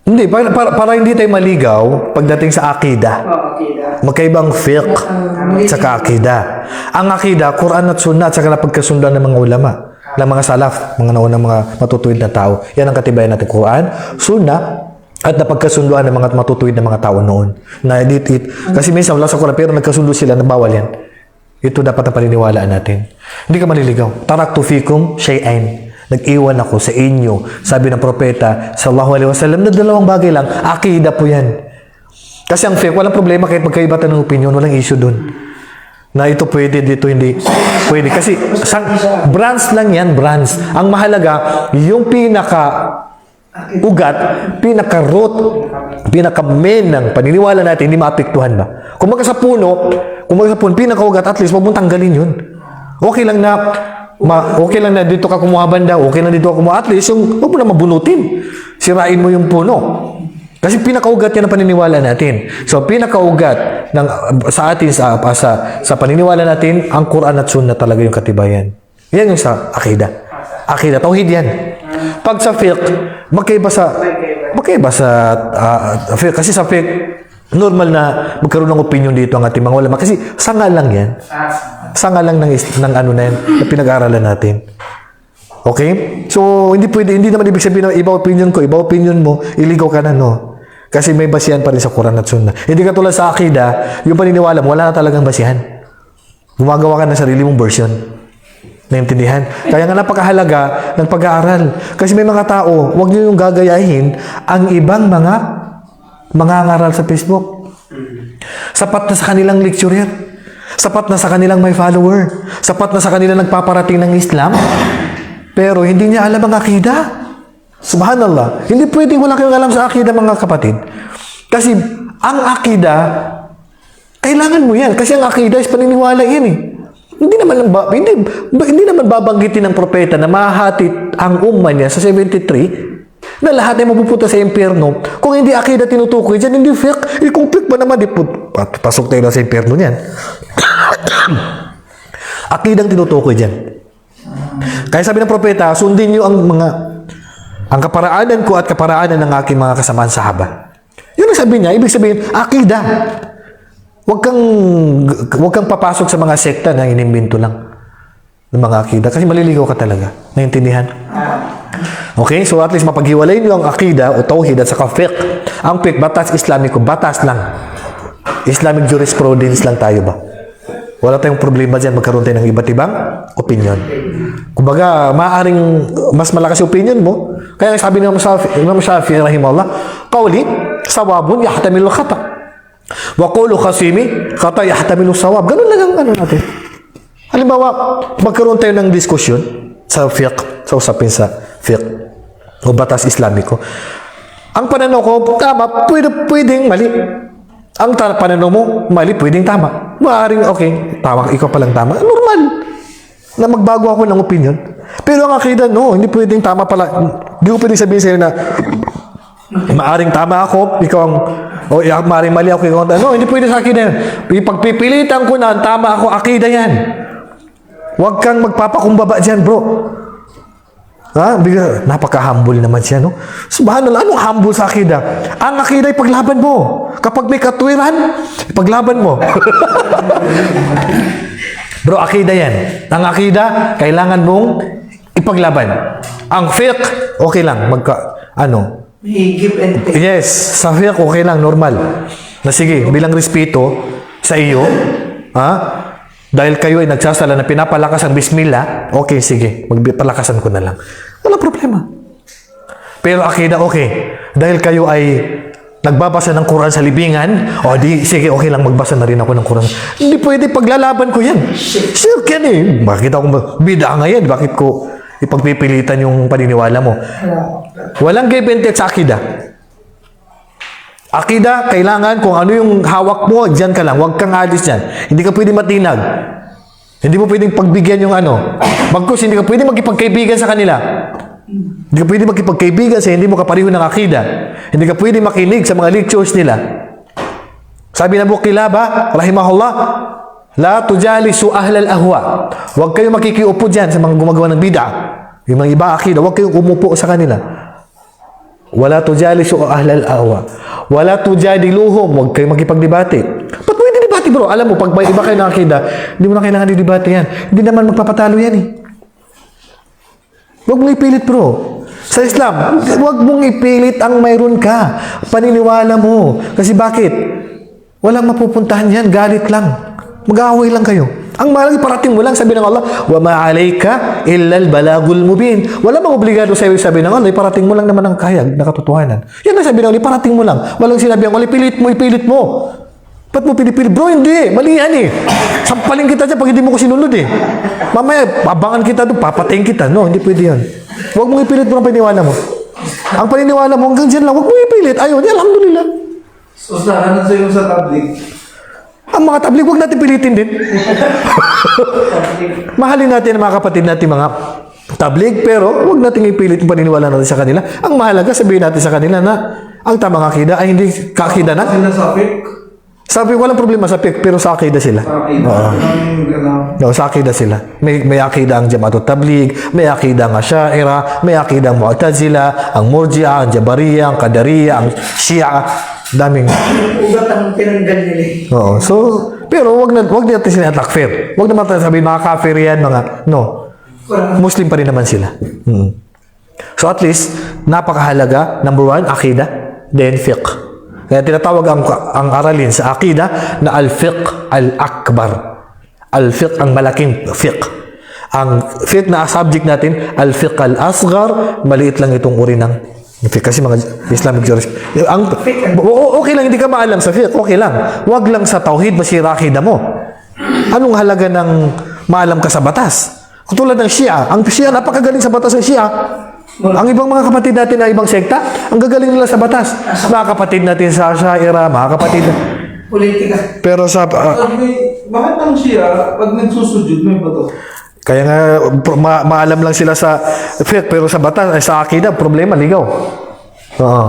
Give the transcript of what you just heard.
Hindi, para, para, para hindi tayo maligaw pagdating sa akida. Oo, akida. Magkaibang fiqh at saka akida. Ang akida, Quran at Sunnah at saka napagkasundan ng mga ulama, ng mga salaf, mga naunang mga matutuwid na tao. Yan ang katibayan natin. Quran, Sunnah, at napagkasunduan ng mga matutuwid na mga tao noon. Na it, it, kasi minsan wala sa Quran, pero nagkasundo sila na bawal yan. Ito dapat ang paniniwalaan natin. Hindi ka maliligaw. Taraktu fikum shay'ain. Nag-iwan ako sa inyo. Sabi ng propeta, sallallahu alaihi wasallam, na dalawang bagay lang. Akida po yan. Kasi ang fake, walang problema kahit magkaiba ng opinion, walang issue dun. Na ito pwede, dito hindi pwede. Kasi sang, brands lang yan, brands. Ang mahalaga, yung pinaka ugat, pinaka root, pinaka main ng paniniwala natin, hindi maapektuhan ba? Kung magka sa puno, kung magka sa puno, pinaka ugat, at least, wag mong yun. Okay lang na, ma, okay lang na dito ka kumuha banda, okay lang dito ka kumuha, at least, yung, wag mo na mabunutin. Sirain mo yung puno. Kasi pinakaugat yan ang paniniwala natin. So, pinakaugat ng, sa atin, sa, sa, sa paniniwala natin, ang Quran at Sunnah talaga yung katibayan. Yan yung sa akida. Akida, tauhid yan. Pag sa fiqh, magkaiba sa, magkaiba sa ah, fiqh. Kasi sa fiqh, normal na magkaroon ng opinion dito ang ating mga ulama. Kasi sanga lang yan. Sanga lang ng, ng ano na yan, na pinag-aaralan natin. Okay? So, hindi pwede, hindi naman ibig sabihin na iba opinion ko, iba opinion mo, iligaw ka na, no? Kasi may basihan pa rin sa Quran at Sunnah. Hindi ka tulad sa akida, yung paniniwala mo, wala na talagang basihan. Gumagawa ka ng sarili mong version. Naintindihan? Kaya nga napakahalaga ng pag-aaral. Kasi may mga tao, huwag niyo yung gagayahin ang ibang mga mangangaral sa Facebook. Sapat na sa kanilang lecturer. Sapat na sa kanilang may follower. Sapat na sa kanilang nagpaparating ng Islam. Pero hindi niya alam ang akida. Subhanallah. Hindi pwedeng wala kayong alam sa akida mga kapatid. Kasi ang akida, kailangan mo yan. Kasi ang akida is paniniwala yan eh. Hindi naman ba, hindi, hindi naman babanggitin ng propeta na mahati ang umma niya sa 73 na lahat ay mapupunta sa impyerno. Kung hindi akida tinutukoy dyan, hindi fiqh. Eh, kung ba naman, di, pat- pasok tayo na sa impyerno niyan. Akidang tinutukoy dyan. Kaya sabi ng propeta, sundin niyo ang mga ang kaparaanan ko at kaparaanan ng aking mga kasamahan sahaba. Yun ang sabi niya, ibig sabihin, akida. Huwag kang huwag kang papasok sa mga sekta na inimbento lang ng mga akida kasi maliligaw ka talaga. Naintindihan? Okay, so at least mapaghiwalay niyo ang akida o tauhid at saka fiqh. Ang fiqh, batas islamiko, batas lang. Islamic jurisprudence lang tayo ba? Wala tayong problema dyan, magkaroon tayo ng iba't ibang opinion. Kumbaga, maaaring mas malakas yung opinion mo. Kaya sabi ng Imam Shafi rahimahullah, Qawli, sawabun yahtamilu khata. Wa qulu khasimi, khata yahtamilu sawab. Ganun lang ang ano natin. Halimbawa, magkaroon tayo ng diskusyon sa fiqh, sa usapin sa fiqh o batas islamiko. Ang pananaw ko, tama, pwede, pwedeng mali. Ang pananaw mo, mali, pwedeng tama. Maaring, okay, tama, ikaw palang tama. Normal na magbago ako ng opinion. Pero ang akida, no, hindi pwedeng tama pala. Hindi ko pwedeng sabihin sa'yo na maaring tama ako, ikaw ang, o oh, maaring mali ako, ikaw ang, no, hindi pwede sa akida yan. Ipagpipilitan ko na, tama ako, akida yan. Huwag kang magpapakumbaba dyan, bro. Ha? Bigla, napaka-humble naman siya, no? Subhanallah, anong humble sa akida? Ang akida ay paglaban mo. Kapag may katwiran, paglaban mo. Bro, akida yan. Ang akida, kailangan mong ipaglaban. Ang fiqh, okay lang. Magka, ano? Give and take. Yes, sa fiqh, okay lang, normal. Na sige, bilang respeto sa iyo, ha? Dahil kayo ay nagsasala na pinapalakas ang bismillah, okay, sige, magpalakasan ko na lang. Wala problema. Pero akida, okay. Dahil kayo ay nagbabasa ng Quran sa libingan, o di, sige, okay lang, magbasa na rin ako ng Quran. Hindi pwede, paglalaban ko yan. Sure yan eh. Bakit ako, bida nga yan, bakit ko ipagpipilitan yung paniniwala mo? Walang give and take sa akida. Akida, kailangan kung ano yung hawak mo, dyan ka lang. Huwag kang alis dyan. Hindi ka pwede matinag. Hindi mo pwedeng pagbigyan yung ano. Bagkus, hindi ka pwede magkipagkaibigan sa kanila. Hindi ka pwede magkipagkaibigan sa hindi mo kapareho ng akida. Hindi ka pwede makinig sa mga lectures nila. Sabi na Bukilaba, rahimahullah, La tujalisu ahlal ahwa. Huwag kayong makikiupo dyan sa mga gumagawa ng bid'a. Yung mga iba akida, huwag kayong umupo sa kanila. Wala tujalisu ahlal awa. Wala tujadiluhum. Huwag kayo makipagdebate. Ba't mo hindi debate bro? Alam mo, pag may iba kayo ng akida, hindi mo na kailangan debate yan. Hindi naman magpapatalo yan eh. Huwag mong ipilit bro. Sa Islam, huwag mong ipilit ang mayroon ka. Paniniwala mo. Kasi bakit? Walang mapupuntahan yan. Galit lang. Mag-aaway lang kayo. Ang mahalaga, parating mo lang, sabi ng Allah, wa ma'alayka illa balagul mubin. Wala bang obligado sa sabi ng Allah, iparating mo lang naman ang kayag na katotohanan. Yan ang sabi ng Allah, iparating mo lang. Walang sinabi ang Allah, ipilit mo, ipilit mo. Ba't mo pinipilit? Bro, hindi. Mali yan eh. Sampaling kita dyan pag hindi mo ko sinunod eh. Mamaya, abangan kita doon, papatayin kita. No, hindi pwede yan. Huwag mong ipilit mo ang paniniwala mo. Ang paniniwala mo, hanggang dyan lang, huwag mong ipilit. Ayun, di, alhamdulillah. Ustaz, ano sa'yo sa tablik? Ang mga tablig, huwag natin pilitin din. Mahalin natin ang mga kapatid natin mga tablig, pero huwag natin ipilit yung paniniwala natin sa kanila. Ang mahalaga, sabihin natin sa kanila na ang tamang akida ay hindi kakida na. Sila sa fake? Sabi, walang problema sa pik, pero sa akida sila. Oo. No, sa akida sila. May, may akida ang Jamaatul Tabligh, may akida ang Asyaira, may akida ang Mu'tazila, ang Murji'a, ang Jabariya, ang Qadariya, ang Shia. Daming. Ugat ang tinanggal nila eh. Oo. So, pero wag na wag natin sila takfir. Wag naman tayo sabihin mga kafir yan, mga no. Muslim pa rin naman sila. Mm. So at least napakahalaga number one, akida, then fiqh. Kaya tinatawag ang, ang aralin sa akida na al-fiqh al-akbar. Al-fiqh ang malaking fiqh. Ang fiqh na subject natin, al-fiqh al-asghar, maliit lang itong uri ng fiqh. Kasi mga Islamic jurisprudence. Ang, okay lang, hindi ka maalam sa fiqh, okay lang. Huwag lang sa tauhid, masira akida mo. Anong halaga ng maalam ka sa batas? Katulad ng Shia. Ang Shia, napakagaling sa batas ng Shia. Ang ibang mga kapatid natin na ibang sekta, ang gagaling nila sa batas. Mga kapatid natin sa Shaira, mga kapatid. Politika. Pero sa... Pag may, bakit ang siya, pag nagsusujud, may bato? kaya nga, ma- maalam lang sila sa pero sa batas, ay sa akida, problema, ligaw. Oo.